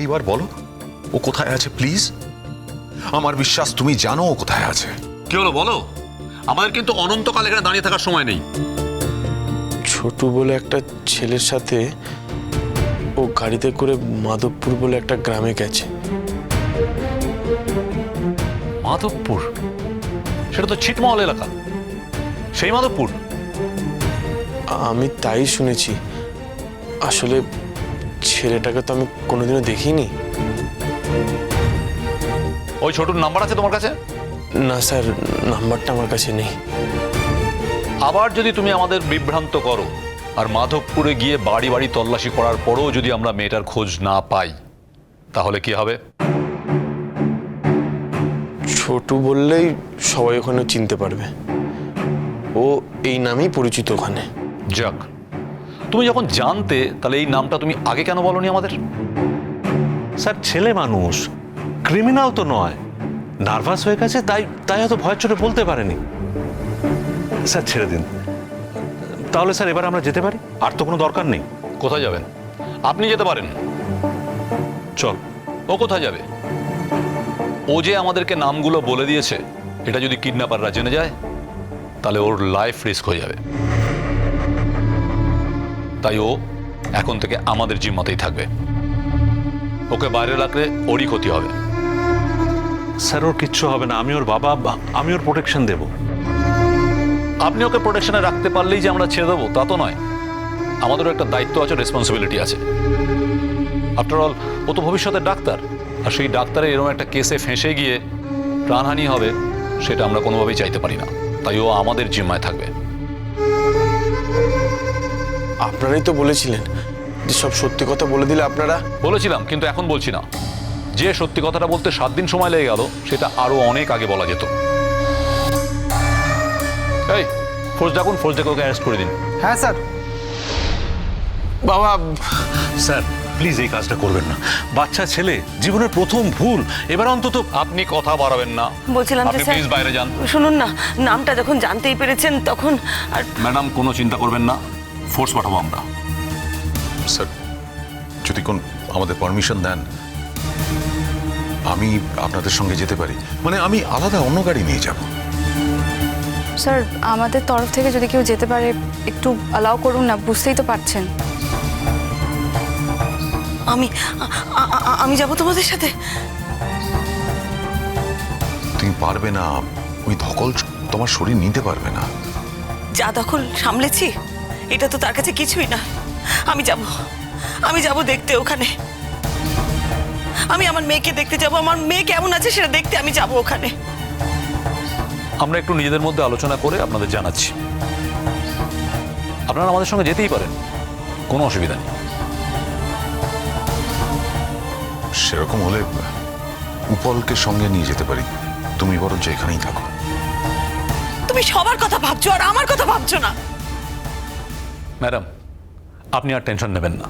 এইবার বলো ও কোথায় আছে প্লিজ আমার বিশ্বাস তুমি জানো ও কোথায় আছে। কি হলো বলো? আমাদের কিন্তু অনন্তকাল এখানে দাঁড়িয়ে থাকার সময় নেই। ছোটু বলে একটা ছেলের সাথে ও গাড়িতে করে মাধবপুর বলে একটা গ্রামে গেছে। মাধবপুর? সেটা তো ছিটমহল এলাকা। সেই মাধবপুর? আমি তাই শুনেছি। আসলে ছেলেটাকে তো আমি কোনোদিনও দেখিনি। ওই ছোটুর নাম্বার আছে তোমার কাছে? না স্যার নাম্বারটা আমার কাছে নেই। আবার যদি তুমি আমাদের বিভ্রান্ত করো আর মাধবপুরে গিয়ে বাড়ি বাড়ি তল্লাশি করার পরেও যদি আমরা মেয়েটার খোঁজ না পাই তাহলে কি হবে? ছোটু বললেই সবাই ওখানে চিনতে পারবে। ও এই নামেই পরিচিত ওখানে। যাক তুমি যখন জানতে তাহলে এই নামটা তুমি আগে কেন বলনি আমাদের? স্যার ছেলে মানুষ ক্রিমিনাল তো নয়। নার্ভাস হয়ে গেছে তাই তাই হয়তো ভয়ের চোটে বলতে পারেনি। স্যার ছেড়ে দিন। তাহলে স্যার এবার আমরা যেতে পারি? আর তো কোনো দরকার নেই। কোথায় যাবেন? আপনি যেতে পারেন। চল। ও কোথায় যাবে? ও যে আমাদেরকে নামগুলো বলে দিয়েছে এটা যদি কিডন্যাপাররা জেনে যায় তাহলে ওর লাইফ রিস্ক হয়ে যাবে। তাই ও এখন থেকে আমাদের জিম্মাতেই থাকবে। ওকে বাইরে রাখলে ওরই ক্ষতি হবে। স্যার ওর কিচ্ছু হবে না। আমি ওর বাবা আমি ওর প্রোটেকশন দেব। আপনি ওকে প্রোটেকশনে রাখতে পারলেই যে আমরা ছেড়ে দেবো তা তো নয়। আমাদেরও একটা দায়িত্ব আছে রেসপন্সিবিলিটি আছে। আফটার অল ও তো ভবিষ্যতের ডাক্তার। আর সেই ডাক্তারের এরকম একটা কেসে ফেঁসে গিয়ে প্রাণহানি হবে সেটা আমরা কোনোভাবেই চাইতে পারি না। তাই ও আমাদের জিম্মায় থাকবে। আপনারাই তো বলেছিলেন যে সব সত্যি কথা বলে দিলে আপনারা বলেছিলাম কিন্তু এখন বলছি না। যে সত্যি কথাটা বলতে সাত দিন সময় লেগে গেল সেটা আরও অনেক আগে বলা যেত। এই ফোর্স ডাকুন ফোর্স ডেকে ওকে অ্যারেস্ট করে দিন। হ্যাঁ স্যার। বাবা স্যার প্লিজ এই কাজটা করবেন না। বাচ্চা ছেলে জীবনের প্রথম ভুল। এবার অন্তত আপনি কথা বাড়াবেন না। বলছিলাম যে প্লিজ বাইরে যান। শুনুন না নামটা যখন জানতেই পেরেছেন তখন আর ম্যাডাম কোনো চিন্তা করবেন না। ফোর্স পাঠাবো আমরা। স্যার যদি কোন আমাদের পারমিশন দেন আমি আপনাদের সঙ্গে যেতে পারি। মানে আমি আলাদা অন্য গাড়ি নিয়ে যাব। স্যার আমাদের তরফ থেকে যদি কেউ যেতে পারে একটু অ্যালাউ করুন না বুঝতেই তো পারছেন। আমি আমি যাব তোমাদের সাথে। তুমি পারবে না ওই ধকল তোমার শরীর নিতে পারবে না। যা দখল সামলেছি। এটা তো তার কাছে কিছুই না। আমি যাব। আমি যাব দেখতে ওখানে। আমি আমার মেয়েকে দেখতে যাব। আমার মেয়ে কেমন আছে সেটা দেখতে আমি যাব ওখানে। আমরা একটু নিজেদের মধ্যে আলোচনা করে আপনাদের জানাচ্ছি। আপনারা আমাদের সঙ্গে যেতেই পারেন। কোনো অসুবিধা নেই। সেরকম হলে উপলকে সঙ্গে নিয়ে যেতে পারি। তুমি বরঞ্চ এখানেই থাকো। তুমি সবার কথা ভাবছ আর আমার কথা ভাবছ না। ম্যাডাম আপনি আর টেনশন নেবেন না।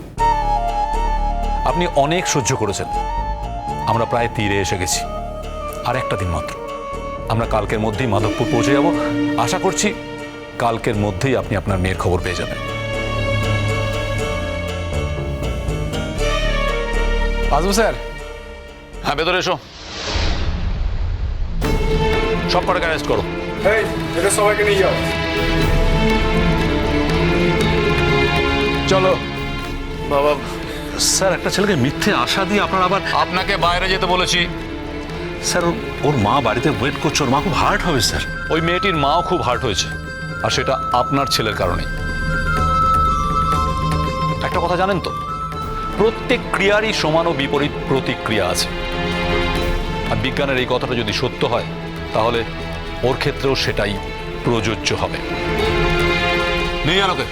আপনি অনেক সহ্য করেছেন। আমরা প্রায় তীরে এসে গেছি। আর একটা দিন মাত্র। আমরা কালকের মধ্যেই মাধবপুর পৌঁছে যাব। আশা করছি কালকের মধ্যেই আপনি আপনার মেয়ের খবর পেয়ে যাবেন। আসব স্যার। হ্যাঁ ভেতরে এসো। সব কটাকে অ্যারেস্ট করো। এই সবাইকে নিয়ে যাও। চলো। বাবা স্যার একটা ছেলেকে মিথ্যে আশা দিয়ে আপনার আবার আপনাকে বাইরে যেতে বলেছি। স্যার ওর- মা বাড়িতে ওয়েট করছে ওর মা খুব হার্ট হবে স্যার। ওই মেয়েটির মাও খুব হার্ট হয়েছে আর সেটা আপনার ছেলের কারণে একটা কথা জানেন তো? প্রত্যেক ক্রিয়ারই সমান ও বিপরীত প্রতিক্রিয়া আছে। আর বিজ্ঞানের এই কথাটা যদি সত্য হয় তাহলে ওর ক্ষেত্রেও সেটাই প্রযোজ্য হবে। নিয়ে জানোকে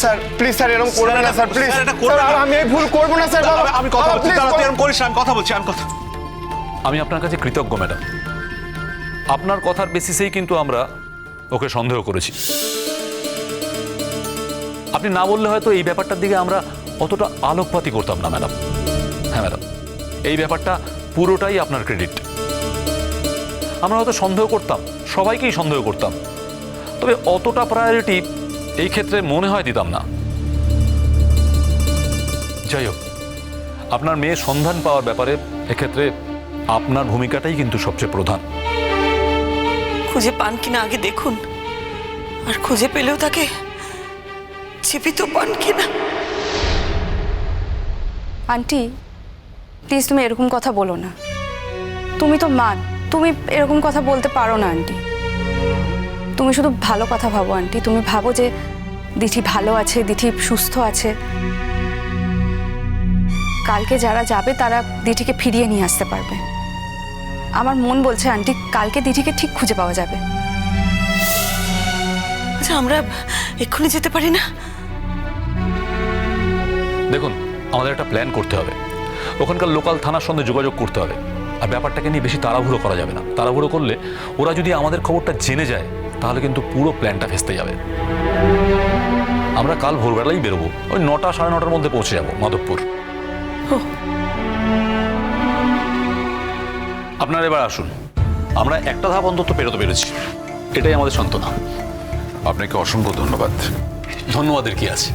স্যার প্লিজ স্যার এরকম করবেন না স্যার প্লিজ স্যার, এটা করবেন না। আমি এই ভুল করব না স্যার বাবা। আমি কথা বাবা, বলছি please, দাঁড়া, তুই বাবা। এরকম করিস না, আমি কথা বলছি আমি কথা আমি আপনার কাছে কৃতজ্ঞ ম্যাডাম। আপনার কথার বেসিসেই কিন্তু আমরা ওকে সন্দেহ করেছি। আপনি না বললে হয়তো এই ব্যাপারটার দিকে আমরা অতটা আলোকপাতি করতাম না ম্যাডাম। হ্যাঁ ম্যাডাম। এই ব্যাপারটা পুরোটাই আপনার ক্রেডিট। আমরা হয়তো সন্দেহ করতাম সবাইকেই সন্দেহ করতাম। তবে অতটা প্রায়োরিটি এই ক্ষেত্রে মনে হয় দিতাম না। যাই হোক আপনার মেয়ে সন্ধান পাওয়ার ব্যাপারে এক্ষেত্রে আপনার ভূমিকাটাই কিন্তু সবচেয়ে প্রধান। খুঁজে পান কিনা আগে দেখুন। আর খুঁজে পেলেও তাকে জীবিত পান কিনা। আন্টি প্লিজ তুমি এরকম কথা বলো না। তুমি তো মা তুমি এরকম কথা বলতে পারো না আন্টি। তুমি শুধু ভালো কথা ভাবো আন্টি। তুমি ভাবো যে দিঠি ভালো আছে দিঠি সুস্থ আছে। কালকে যারা যাবে তারা দিঠিকে ফিরিয়ে নিয়ে আসতে পারবে। আমার মন বলছে আন্টি কালকে দিঠিকে ঠিক খুঁজে পাওয়া যাবে। আচ্ছা আমরা এক্ষুনি যেতে পারি না? দেখুন আমাদের একটা প্ল্যান করতে হবে। ওখানকার লোকাল থানার সঙ্গে যোগাযোগ করতে হবে। আর ব্যাপারটাকে নিয়ে বেশি তাড়াহুড়ো করা যাবে না। তাড়াহুড়ো করলে ওরা যদি আমাদের খবরটা জেনে যায় তাহলে কিন্তু পুরো প্ল্যানটা ভেস্তে যাবে। আমরা কাল ভোরবেলাই বেরোবো। ওই নটা সাড়ে নটার মধ্যে পৌঁছে যাব মাধবপুর। আপনারা এবার আসুন। আমরা একটা ধাপ অন্তত পেরোতে পেরেছি। এটাই আমাদের সান্ত্বনা। আপনাকে অসংখ্য ধন্যবাদ। ধন্যবাদের কি আছে?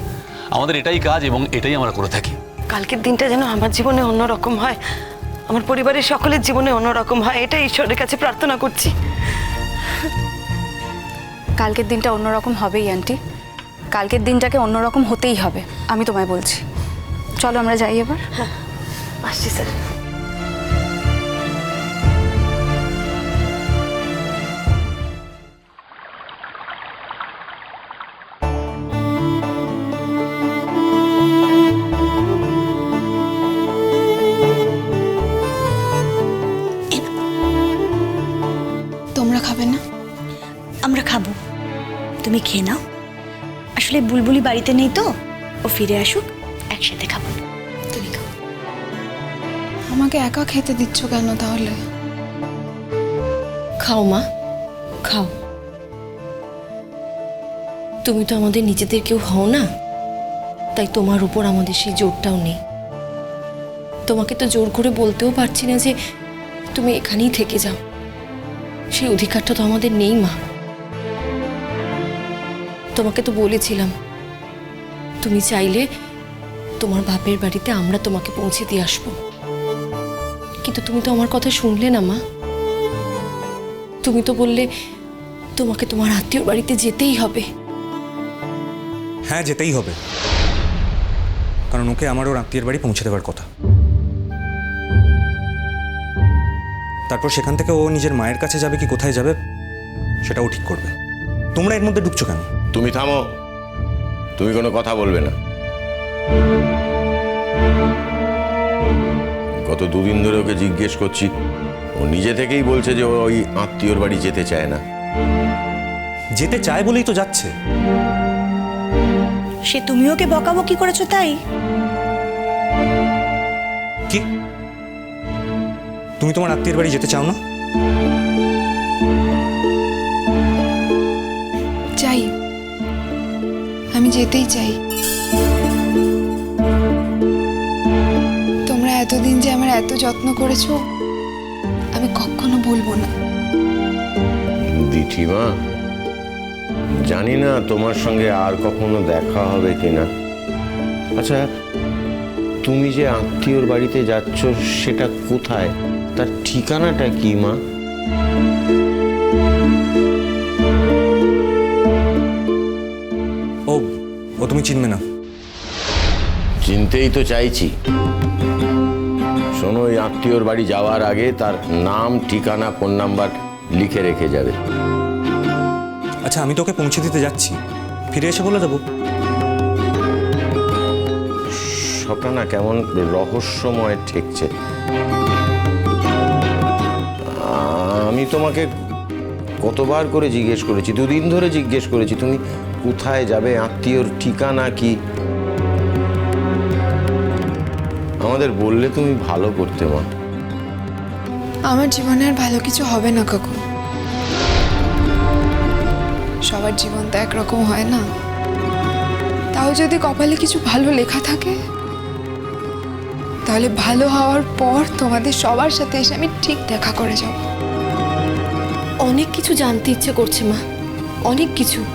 আমাদের এটাই কাজ এবং এটাই আমরা করে থাকি। কালকের দিনটা যেন আমার জীবনে অন্যরকম হয়। আমার পরিবারের সকলের জীবনে অন্যরকম হয়। এটা ঈশ্বরের কাছে প্রার্থনা করছি। কালকের দিনটা অন্যরকম হবেই, আন্টি। কালকের দিনটাকে অন্যরকম হতেই হবে, আমি তোমায় বলছি। চলো আমরা যাই এবার। হ্যাঁ আসছি, স্যার। তুমি খেয়ে নাও। আসলে বুলবুলি বাড়িতে নেই তো। ও ফিরে আসুক একসাথে খাব। তুমি খাও। আমাকে একা খেতে দিচ্ছ কেন তাহলে? খাও মা খাও। তুমি তো আমাদের নিজেদের কেউ হও না। তাই তোমার উপর আমাদের সেই জোরটাও নেই। তোমাকে তো জোর করে বলতেও পারছি না যে তুমি এখানেই থেকে যাও। সেই অধিকারটা তো আমাদের নেই মা। তোমাকে তো বলেছিলাম। তুমি চাইলে তোমার বাপের বাড়িতে আমরা তোমাকে পৌঁছে দিয়ে আসব। কিন্তু তুমি তো আমার কথা শুনলে না, মা। তুমি তো বললে তোমাকে তোমার আত্মীয়র বাড়িতে যেতেই হবে। হ্যাঁ যেতেই হবে। কারণ ওকে আমার ওর আত্মীয়ের বাড়ি পৌঁছে দেওয়ার কথা। তারপর সেখান থেকে ও নিজের মায়ের কাছে যাবে কি কোথায় যাবে, সেটাও ঠিক করবে। তোমরা এর মধ্যে ঢুকছো কেন? তুমি থামো। তুমি কোনো কথা বলবে না। গত দুদিন ধরে ওকে জিজ্ঞেস করছি ও নিজে থেকেই বলছে যে ও ওই আত্মীয়র বাড়ি যেতে চায় না। যেতে চায় বলেই তো যাচ্ছে। সে তুমি ওকে বকাবকি করেছ তাই? কি? তুমি তোমার আত্মীয়ের বাড়ি যেতে চাও না? আমি যেতেই চাই। তোমরা এতদিন যে আমার এত যত্ন করেছ, আমি কখনো বলব না। দিঠিমা, জানি না তোমার সঙ্গে আর কখনো দেখা হবে কিনা। আচ্ছা তুমি যে আত্মীয়র বাড়িতে যাচ্ছ, সেটা কোথায়? তার ঠিকানাটা কি, মা? তুমি চিনবে না। চিনতেই তো চাইছি। শোনো ওই আত্মীয়র বাড়ি যাওয়ার আগে তার নাম ঠিকানা ফোন নাম্বার লিখে রেখে যাবে। আচ্ছা আমি তোকে পৌঁছে দিতে যাচ্ছি। ফিরে এসে বলে দেবো। সবটা না কেমন রহস্যময় ঠেকছে। আমি তোমাকে কতবার করে জিজ্ঞেস করেছি, দুদিন ধরে জিজ্ঞেস করেছি, তুমি কোথায় যাবে, আত্মীয়র ঠিকানা কি? আমাদের বললে তুমি ভালো করতে, মা। আমার জীবনে আর ভালো কিছু হবে না, কাকু। সবার জীবন তো একরকম হয় না। তাও যদি কপালে কিছু ভালো লেখা থাকে, তাহলে ভালো হওয়ার পর তোমাদের সবার সাথে এসে আমি ঠিক দেখা করে যাব। অনেক কিছু জানতে ইচ্ছে করছে মা। অনেক কিছু।